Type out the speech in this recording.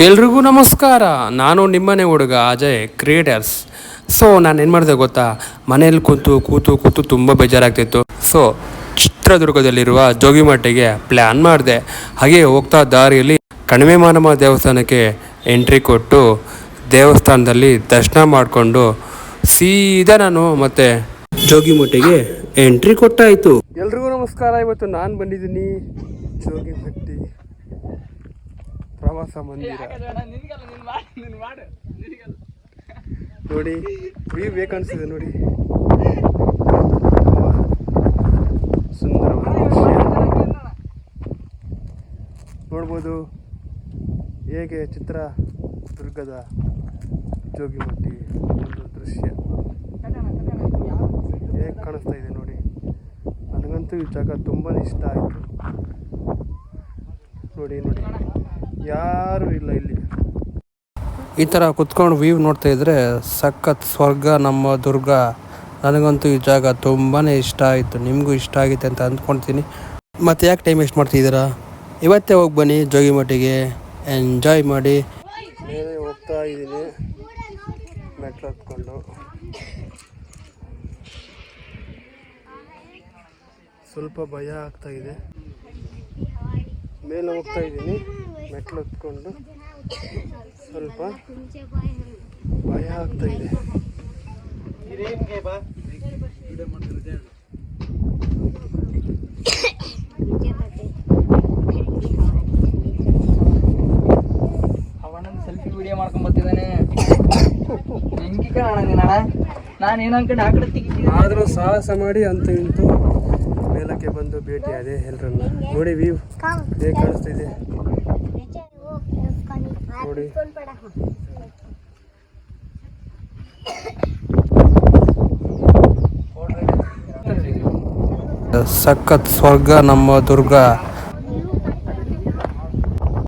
ಎಲ್ರಿಗೂ ನಮಸ್ಕಾರ. ನಾನು ನಿಮ್ಮನೆ ಹುಡುಗ ಅಜಯ್ ಕ್ರಿಯೇಟರ್ಸ್. ಸೊ ನಾನು ಏನು ಮಾಡಿದೆ ಗೊತ್ತಾ? ಮನೇಲಿ ಕೂತು ಕೂತು ಕೂತು ತುಂಬ ಬೇಜಾರಾಗ್ತಿತ್ತು. ಸೊ ಚಿತ್ರದುರ್ಗದಲ್ಲಿರುವ ಜೋಗಿಮಟ್ಟಿಗೆ ಪ್ಲ್ಯಾನ್ ಮಾಡಿದೆ. ಹಾಗೆ ಹೋಗ್ತಾ ದಾರಿಯಲ್ಲಿ ಕಣಿವೆ ಮಾನವ ದೇವಸ್ಥಾನಕ್ಕೆ ಎಂಟ್ರಿ ಕೊಟ್ಟು ದೇವಸ್ಥಾನದಲ್ಲಿ ದರ್ಶನ ಮಾಡಿಕೊಂಡು ಸೀದಾ ನಾನು ಮತ್ತೆ ಜೋಗಿಮಟ್ಟಿಗೆ ಎಂಟ್ರಿ ಕೊಟ್ಟಾಯಿತು. ಎಲ್ರಿಗೂ ನಮಸ್ಕಾರ. ಇವತ್ತು ನಾನು ಬಂದಿದ್ದೀನಿ ಜೋಗಿಮಟ್ಟಿ. ಪ್ರವಾಸ ಮಂದಿರ. ನೋಡಿ ವ್ಯೂ ಬೇಕನ್ಸಿದೆ ನೋಡಿ. ಸುಂದರವಾದ ದೃಶ್ಯ. ನೋಡ್ಬೋದು ಹೇಗೆ ಚಿತ್ರದುರ್ಗದ ಜೋಗಿಮಟ್ಟಿ ಒಂದು ದೃಶ್ಯ. ಹೇಗೆ ಕಾಣಿಸ್ತಾ ಇದೆ ನೋಡಿ. ನನಗಂತೂ ಈ ಜಾಗ ತುಂಬಾ ಇಷ್ಟ ಆಯಿತು. ನೋಡಿ ನೋಡಿ. ಯಾರು ಇಲ್ಲ ಇಲ್ಲಿ. ಈ ಥರ ಕುತ್ಕೊಂಡು ವ್ಯೂ ನೋಡ್ತಾ ಇದ್ರೆ ಸಖತ್ ಸ್ವರ್ಗ ನಮ್ಮ ದುರ್ಗ. ನನಗಂತೂ ಈ ಜಾಗ ತುಂಬಾ ಇಷ್ಟ ಆಯಿತು. ನಿಮಗೂ ಇಷ್ಟ ಆಗಿದೆ ಅಂತ ಅಂದ್ಕೊಳ್ತೀನಿ ಮತ್ತೆ ಯಾಕೆ ಟೈಮ್ ವೇಸ್ಟ್ ಮಾಡ್ತಿದ್ದೀರಾ ಇವತ್ತೇ ಹೋಗಿ ಬನ್ನಿ ಜೋಗಿಮಟ್ಟಿಗೆ ಎಂಜಾಯ್ ಮಾಡಿ. ಹೋಗ್ತಾ ಇದ್ದೀನಿ. ಮೆಟ್ಲು ಹತ್ಕೊಂಡು. ಸ್ವಲ್ಪ ಭಯ ಆಗ್ತಾ ಇದೆ. ಮೇಲೆ ಹೋಗ್ತಾ ಇದ್ದೀನಿ. ಮೆಟ್ಲು ಹತ್ಕೊಂಡು ಸ್ವಲ್ಪ ಭಯ ಆಗ್ತಾ ಇದೆ. ಅವನೊಂದು ಸೆಲ್ಫಿ ವಿಡಿಯೋ ಮಾಡ್ಕೊಂಡ್ ಬರ್ತಿದ್ದಾನೆ. ಹೆಂಗಿ ಕಾಣ ನೀನಣ್ಣ ನಾನು ಏನೋ ಅನ್ಕೊಂಡು ಆ ಕಡೆ ತೆಗಿತೀನಿ ಆದರೂ ಸಾಹಸ ಮಾಡಿ ಅಂತ ಇಂತು ಮೇಲಕ್ಕೆ ಬಂದು ಭೇಟಿ ಅದೇ ಎಲ್ಲರನ್ನ ನೋಡಿ ವ್ಯೂ ಹೇಗೆ ಕಾಣಿಸ್ತಿದೆ. ನೋಡಿ. ಸಖತ್ ಸ್ವರ್ಗ ನಮ್ಮ ದುರ್ಗ.